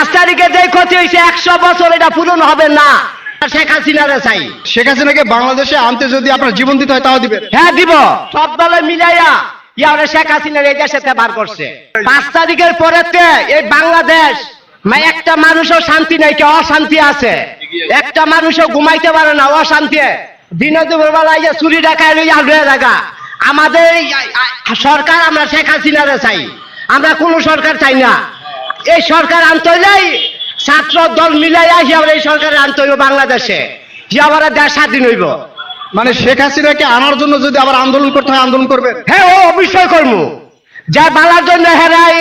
পাঁচ তারিখে যে ক্ষতি হয়েছে একশো বছর এটা পূরণ হবে না। শেখ হাসিনারে চাই। শেখ হাসিনাকে বাংলাদেশে আনতে যদি আপনার জীবন দিতে হয় তাও দিবেন হ্যাঁ দিব। সব দলে মিলাইয়া ইয়ারে শেখ হাসিনার এই দেশেতে বার করছে। পাঁচ তারিখের পরেতে এই বাংলাদেশ একটা মানুষও শান্তি নাই কে অশান্তি আছে। একটা মানুষও ঘুমাইতে পারে না অশান্তি। দিনে চুরি ডাকায় হয়ে থাকা আমাদের সরকার আমরা শেখ হাসিনারে চাই। আমরা কোন সরকার চাই না। এই সরকার আনতে হইলেই ছাত্র দল মিলাইয়া হিয়াবার এই সরকার আনতে হইব বাংলাদেশে। হিয়াবার দেশ স্বাধীন হইব। মানে শেখ হাসিনাকে আনার জন্য যদি আবার আন্দোলন করতে হয় আন্দোলন করবেন? হ্যাঁ ও অবশ্যই করব। যা বালার জন্য হেরাই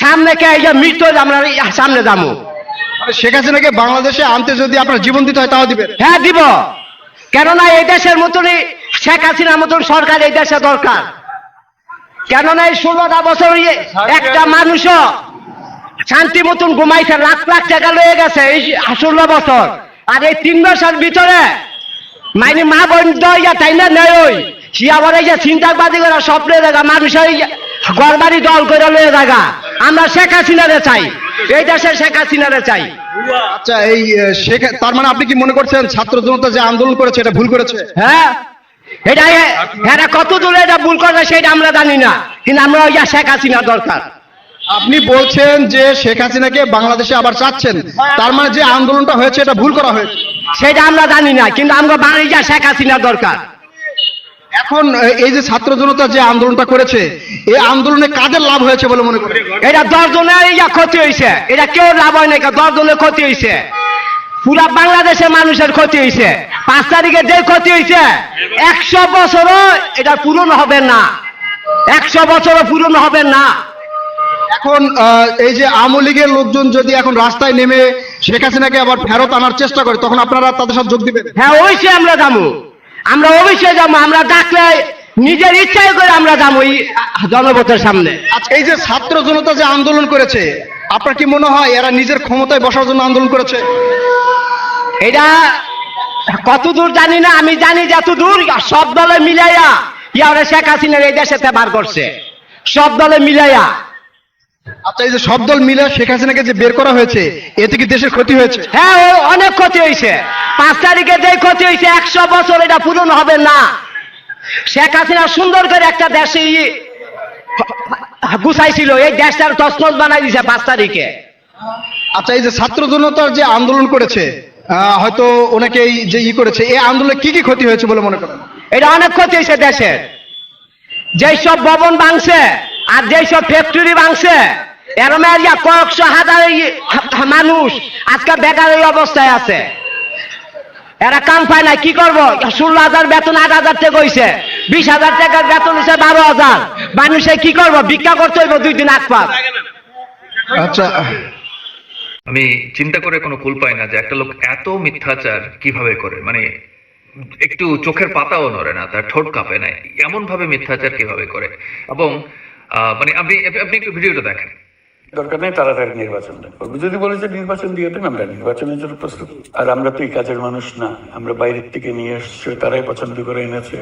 সামনে কে মৃত্যু আমরা সামনে যাব। মানে শেখ হাসিনাকে বাংলাদেশে আনতে যদি আপনার জীবন দিতে হয় তাও দিবেন? হ্যাঁ দিব। কেননা এই দেশের মতনই শেখ হাসিনার মতন সরকার এই দেশে দরকার। কেননা এই ষোলোটা বছর ইয়ে? একটা মানুষও শান্তি মতন ঘুমাইছে লাখ লাখ টাকা লয়ে গেছে এই ষোলো বছর। আর এই তিন বছর ভিতরে মানে মা বোন ইয়া তাই না? নেই ওই। সে আবার এই যে চিন্তাবাদী করে স্বপ্নে দেখা মানুষের ঘর বাড়ি দল করে লয়ে দেখা আমরা শেখ হাসিনারে চাই। এই দেশের শেখ হাসিনারে চাই। আচ্ছা এই শেখ তার মানে আপনি কি মনে করছেন ছাত্র জনতা যে আন্দোলন করেছে এটা ভুল করেছে? হ্যাঁ। এটা এরা কত দূরে এটা ভুল করবে সেটা আমরা জানি না কিন্তু আমরা ওই শেখ হাসিনা দরকার। আপনি বলছেন যে শেখ হাসিনাকে বাংলাদেশে আবার চাচ্ছেন তার মানে যে আন্দোলনটা হয়েছে এটা ভুল করা হয়েছে। সেটা আমরা জানি না কিন্তু আমরা বাঙালি যা শেখ হাসিনা দরকার। এখন এই যে ছাত্র জনতা যে আন্দোলনটা করেছে এই আন্দোলনে কাদের লাভ হয়েছে বলে মনে করেন? এটা দশ জনের ক্ষতি হয়েছে এটা কেউ লাভ হয় না দশ জনের ক্ষতি হয়েছে। পুরা বাংলাদেশের মানুষের ক্ষতি হয়েছে পাঁচ তারিখে যে ক্ষতি হয়েছে একশো বছরও এটা পূরণ হবে না। একশো বছরও পূরণ হবে না। এখন এই যে আওয়ামী লীগের লোকজন যদি এখন রাস্তায় নেমে শেখ হাসিনাকে আবার ফেরত আনার চেষ্টা করে তখন আপনারা তাদের সাথে যোগ দিবেন? হ্যাঁ অবশ্যই আমরা যাব। আমরা অবশ্যই যাব। আমরা ডাকলে নিজের ইচ্ছায় করে আমরা যাব এই জনপথের সামনে। আচ্ছা এই যে ছাত্র জনতা যে আন্দোলন করেছে আপনার কি মনে হয় এরা নিজের ক্ষমতায় বসার জন্য আন্দোলন করেছে? এটা কত দূর জানি না আমি জানি যত দূর সব দলে মিলাইয়া ইয়ারে শেখ হাসিনার এই দেশেতে বার করছে। সব দলে মিলাইয়া। আচ্ছা এই যে সব দল মিলে শেখ হাসিনাকে যে বের করা হয়েছে এতে কি দেশের ক্ষতি হয়েছে? হ্যাঁ অনেক ক্ষতি হয়েছে। পাঁচ তারিখে যে ক্ষতি হয়েছে একশো বছর এটা পূরণ হবে না। শেখ হাসিনা সুন্দর করে একটা দেশে গুছাইছিল এই দেশটার তসনস বানাই দিছে পাঁচ তারিখে। আচ্ছা এই যে ছাত্র জনতার যে আন্দোলন করেছে হয়তো অনেকে এই যে ই করেছে এই আন্দোলনে কি কি ক্ষতি হয়েছে বলে মনে করেন? এটা অনেক ক্ষতি হয়েছে দেশের যেই সব ভবন ভাঙছে আর যেই সব ফ্যাক্টরি ভাঙছে এরমের ইয়া কয়েকশো হাজার মানুষ আজকে বেকার এই অবস্থায় আছে। এরা কাম পায় না কি করব? ষোলো হাজার বেতন আট হাজার টাকা হইছে। বিশ হাজার টাকার বেতন হচ্ছে বারো হাজার। মানুষে কি করব? ভিক্ষা করতে হইব দুই দিন আগ পাক। আচ্ছা। আমি চিন্তা করে কোনো কুল পাই না যে একটা লোক এত মিথ্যাচার কীভাবে করে? মানে একটু চোখের পাতাও নড়ে না, তার ঠোঁট কাঁপে না এমন ভাবে মিথ্যাচার কীভাবে করে? এবং মানে আপনি আপনি একটু ভিডিওটা দেখেন। দরকার নেই তাড়াতাড়ি নির্বাচন করব যদি বলে যে নির্বাচন দিয়ে দেন, আমরা নির্বাচনের জন্য প্রস্তুত। আর আমরা তো এই কাজের মানুষ না, আমরা বাইরের থেকে নিয়ে এসছি, তারাই পছন্দ করে এনেছে।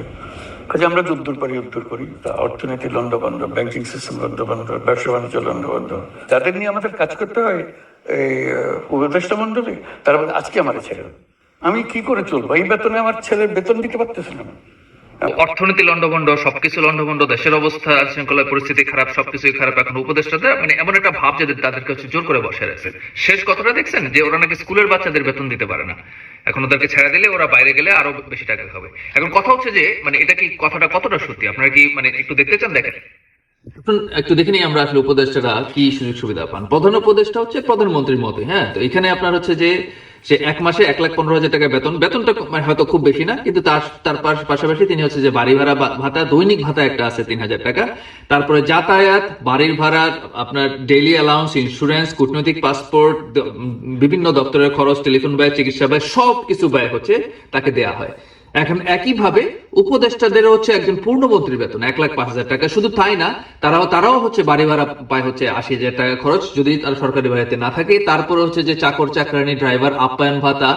কাজে আমরা যুদ্ধর পরে যুদ্ধ করি। অর্থনীতি লন্ডভন্ড ব্যাংকিং সিস্টেম লন্ডভন্ড ব্যবসা বাণিজ্য লন্ডভন্ড যাদের নিয়ে আমাদের কাজ করতে হয় উপদেষ্টা তারা বলে, আজকে আমার আমি কি করে চলবো? এই বেতনে আমার ছেলের বেতন দিতে পারতেছি না। অর্থনীতি লন্ডভন্ড সবকিছু লন্ডভন্ড দেশের অবস্থা পরিস্থিতি খারাপ খারাপ এখন মানে এমন একটা ভাব যে তাদেরকে হচ্ছে জোর করে বসে রাখছে। শেষ কথাটা দেখছেন যে ওরা নাকি স্কুলের বাচ্চাদের বেতন দিতে পারে না। এখন ওদেরকে ছেড়ে দিলে ওরা বাইরে গেলে আরও বেশি টাকা খাবে এখন কথা হচ্ছে যে মানে এটা কি কথাটা কতটা সত্যি? আপনারা কি মানে একটু দেখতে চান দেখেন। একটু দেখে নিই আমরা আসলে উপদেষ্টারা কি সুযোগ সুবিধা পান। প্রধান উপদেষ্টা হচ্ছে প্রধানমন্ত্রীর হ্যাঁ? তো এখানে আপনার হচ্ছে যে, সে এক মাসে এক লাখ পনেরো হাজার টাকা বেতন, বেতনটা মানে হয়তো খুব বেশি না, কিন্তু তার তার পাশাপাশি তিনি হচ্ছে যে বাড়ি ভাড়া ভাতা, দৈনিক ভাতা একটা আছে তিন হাজার টাকা। তারপরে যাতায়াত, বাড়ির ভাড়া, আপনার ডেইলি অ্যালাউন্স, ইন্স্যুরেন্স, কূটনৈতিক পাসপোর্ট বিভিন্ন দপ্তরের খরচ, টেলিফোন ব্যয়, চিকিৎসা ব্যয় সব কিছু ব্যয় হচ্ছে তাকে দেয়া হয়। এখন একইভাবে উপদেষ্টাদেরও হচ্ছে একজন পূর্ণমন্ত্রীর বেতন, এক লাখ পাঁচ হাজার টাকা। শুধু তাই না, তারাও তারাও হচ্ছে বাড়ি ভাড়া পায় হচ্ছে আশি হাজার টাকা খরচ। যদি তারা সরকারি বাড়িতে না থাকে, তারপরে হচ্ছে যে চাকর, চাকরানি, ড্রাইভার, আপ্যায়ন ভাতা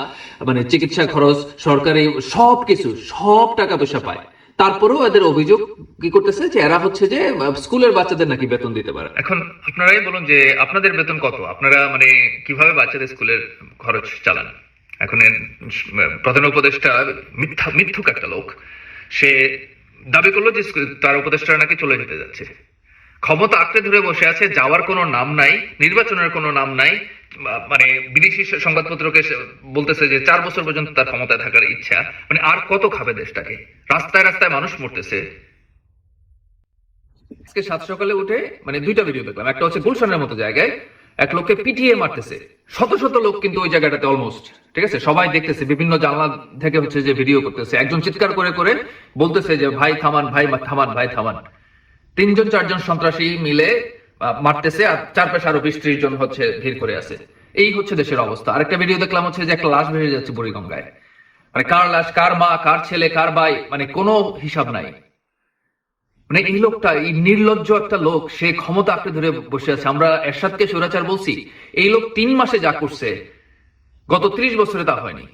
মানে চিকিৎসা খরচ, সরকারি সব কিছু সব টাকা পয়সা পায়। তারপরেও এদের অভিযোগ কি করতেছে যে এরা হচ্ছে যে স্কুলের বাচ্চাদের নাকি বেতন দিতে পারে। এখন আপনারাই বলুন যে আপনাদের বেতন কত? আপনারা মানে কীভাবে বাচ্চাদের স্কুলের খরচ চালান? এখন প্রধান উপদেষ্টা মিথ্যা, মিথ্যুক একটা লোক। সে দাবি করল যে তার উপদেষ্টা নাকি চলে যেতে যাচ্ছে। ক্ষমতা আঁকড়ে ধরে বসে আছে, যাওয়ার কোনো নাম নাই, নির্বাচনের কোনো নাম নাই। মানে বিদেশি সংবাদপত্রকে বলতেছে যে চার বছর পর্যন্ত তার ক্ষমতায় থাকার ইচ্ছা। মানে আর কত খাবে দেশটাকে? রাস্তায় রাস্তায় মানুষ মরতেছে। আজকে সাত সকালে উঠে মানে দুইটা ভিডিও দেখলাম। একটা হচ্ছে গুলশানের মতো জায়গায়। এক লোককে পিটিয়ে মারতেছে। শত শত লোক কিন্তু ওই জায়গাটাতে অলমোস্ট ঠিক আছে? সবাই দেখতেছে, বিভিন্ন জানলা থেকে হচ্ছে যে ভিডিও করতেছে। একজন চিৎকার করে করে বলতেছে যে, ভাই, থামান ভাই থামান ভাই, থামান। তিনজন, চারজন সন্ত্রাসী মিলে মারতেছে আর চারপাশে আরও বিশ ত্রিশ জন হচ্ছে ভিড় করে আছে। এই হচ্ছে দেশের অবস্থা। আরেকটা ভিডিও দেখলাম হচ্ছে যে, একটা লাশ ভেসে যাচ্ছে বুড়িগঙ্গায়। মানে কার লাশ, কার মা, কার ছেলে, কার ভাই মানে কোনো হিসাব নাই। মানে এই লোকটা, এই নির্লজ্জ একটা লোক, সে ক্ষমতা আঁকড়ে ধরে বসে আছে। আমরা এরশাদকে স্বৈরাচার বলছি, এই লোক তিন মাসে যা করছে, গত ত্রিশ বছরে তা হয়নি।